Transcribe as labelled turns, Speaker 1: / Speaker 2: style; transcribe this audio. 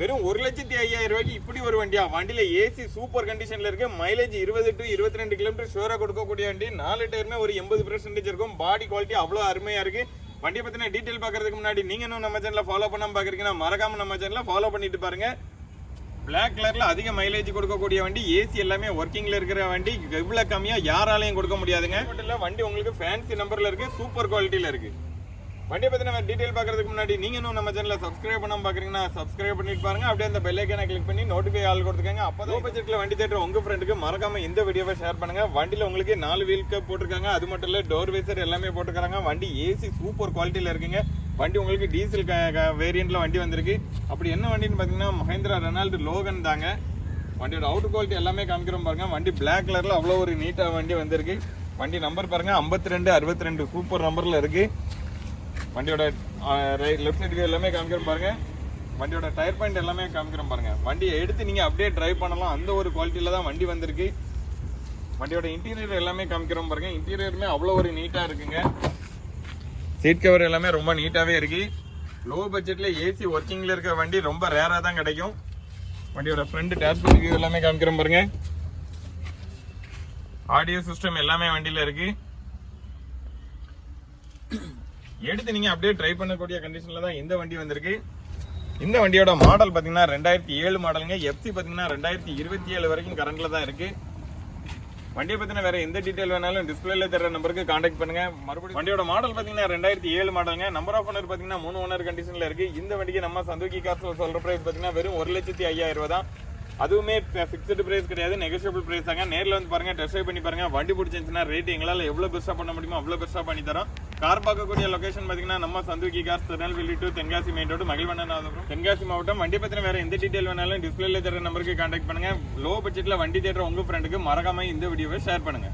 Speaker 1: வெறும் ஒரு லட்சத்தி ஐயாயிரம் ரூபாய்க்கு இப்படி ஒரு வண்டியா? வண்டியில ஏசி சூப்பர் கண்டிஷன்ல இருக்கு. மைலேஜ் இருபது டு இருபத்தி ரெண்டு கிலோமீட்டர் ஷோரா கொடுக்கக்கூடிய வண்டி. நாலு டயருமே ஒரு எண்பது பெர்சன்டேஜ் இருக்கும். பாடி குவாலிட்டி அவ்வளோ அருமையா இருக்கு. வண்டியை பத்தின டீடைல் பாக்குறதுக்கு முன்னாடி நீங்க இன்னும் நம்ம சேனல ஃபாலோ பண்ணாம பாக்குறீங்கன்னா மறக்காம நம்ம சேனல ஃபாலோ பண்ணிட்டு பாருங்க. பிளாக் கலர்ல அதிக மைலேஜ் கொடுக்கக்கூடிய வண்டி. ஏசி எல்லாமே ஒர்க்கிங்ல இருக்கிற வண்டி. இவ்வளவு கம்மியா யாராலையும் கொடுக்க முடியாதுங்க. வண்டி உங்களுக்கு ஃபேன்சி நம்பர்ல இருக்கு. சூப்பர் குவாலிட்டியில இருக்கு. வண்டியை பத்தின டீட்டெயில் பார்க்கறதுக்கு முன்னாடி நீங்கள் இன்னும் நம்ம சேனலில் சப்ஸ்கிரைப் பண்ணாமல் பார்க்குறீங்கன்னா சப்ஸ்கிரைப் பண்ணிட்டு பாருங்க. அப்படியே அந்த பெல் கிளிக் பண்ணி நோட்டிஃபை ஆள் கொடுத்துக்கங்க. அப்போ லோ பட்ஜெட்ல வண்டி தேட்டர் உங்கள் ஃப்ரெண்டுக்கு மறக்காம இந்த வீடியோவை ஷேர் பண்ணுங்கள் வண்டியில் உங்களுக்கு நாலு வீல் கப் போட்டிருக்காங்க. அது மட்டும் இல்லை டோர் வைசர் எல்லாமே போட்டுருக்காங்க. வண்டி ஏசி சூப்பர் குவாலிட்டியில் இருக்குங்க. வண்டி உங்களுக்கு டீசல் வேரியண்ட்டில் வண்டி வந்திருக்கு. அப்படி என்ன வண்டின்னு பார்த்தீங்கன்னா மஹேந்திரா ரெனால்டு லோகன் தாங்க. வண்டியோட அவுட் குவாலிட்டி எல்லாமே காமிக்கிறோம் பாருங்க. வண்டி பிளாக் கலரில் அவ்வளோ ஒரு நீட்டாக வண்டி வந்திருக்கு. வண்டி நம்பர் பாருங்கள் ஐம்பத்தி ரெண்டு அறுபத்தி ரெண்டு சூப்பர் நம்பரில் இருக்குது வண்டியோட லெஃப்ட் சைடு எல்லாமே காமிக்கிறோம் பாருங்க. வண்டியோட டயர் பாயிண்ட் எல்லாமே காமிக்கிறோம் பாருங்க. வண்டியை எடுத்து நீங்க அப்படியே டிரைவ் பண்ணலாம். அந்த ஒரு குவாலிட்டியில தான் வண்டி வந்திருக்கு. வண்டியோட இன்டீரியர் எல்லாமே காமிக்கிறோம் பாருங்க. இன்டீரியருமே அவ்வளோ ஒரு நீட்டா இருக்குங்க. சீட் கவர் எல்லாமே ரொம்ப நீட்டாவே இருக்கு. லோ பட்ஜெட்ல ஏசி ஒர்க்கிங்ல இருக்கிற வண்டி ரொம்ப ரேரா தான் கிடைக்கும். வண்டியோட ஃப்ரண்ட் டேஷ்போர்ட் வியூ எல்லாமே காமிக்கிறோம் பாருங்க. ஆடியோ சிஸ்டம் எல்லாமே வண்டியில இருக்கு. எடுத்து நீங்க அப்படியே ட்ரை பண்ணக்கூடிய கண்டிஷன்ல தான் இந்த வண்டி வந்திருக்கு. இந்த வண்டியோட மாடல் பார்த்தீங்கன்னா ரெண்டாயிரத்தி ஏழு மாடலுங்க எஃப்சி பார்த்தீங்கன்னா ரெண்டாயிரத்தி இருபத்தி ஏழு வரைக்கும் கரண்ட்ல தான் இருக்கு. வண்டியை பத்தின வேற எந்த டீட்டெயில் வேணாலும் டிஸ்பிளேல தர நம்பருக்கு காண்டாக்ட் பண்ணுங்க. மறுபடியும் வண்டியோட மாடல் பாத்தீங்கன்னா ரெண்டாயிரத்தி ஏழு மாடலுங்க நம்பர் ஆஃப் ஓனர் பாத்தீங்கன்னா மூணு ஓனர் கண்டிஷன்ல இருக்கு. இந்த வண்டிக்கு நம்ம சந்தோக்கி காசு சொல்ற பிரைஸ் பாத்தீங்கன்னா வெறும் ஒரு லட்சத்தி ஐயாயிரம் ரூபா தான். அதுவுமே ஃபிக்ஸ்டு பிரைஸ் கிடையாது நெகோஷியபிள் பிரைஸ் தாங்க. நேரில் வந்து பாருங்க டெஸ்ட் ட்ரைவ் பண்ணி பாருங்க. வண்டி பிடிச்சிருந்துச்சுன்னா ரேட் எங்களால் எவ்வளோ பெருசாக பண்ண முடியுமோ அவ்வளோ பெருசாக பண்ணி தரோம். கார் பார்க்கக்கூடிய லொகேஷன் பாத்தீங்கன்னா நம்ம சந்துக்கி car Tirunelveli to Tenkasi main road Magizhvannanathapuram Tenkasi மாவட்டம் வண்டி பத்தின வேற எந்த டீடைல் வேணாலும் டிஸ்பிளேல தர நம்பருக்கு கான்டாக்ட் பண்ணுங்க. லோ பட்ஜெட்ல வண்டி தேடுற உங்க ஃப்ரெண்டுக்கு மறக்காம இந்த வீடியோவை ஷேர் பண்ணுங்க.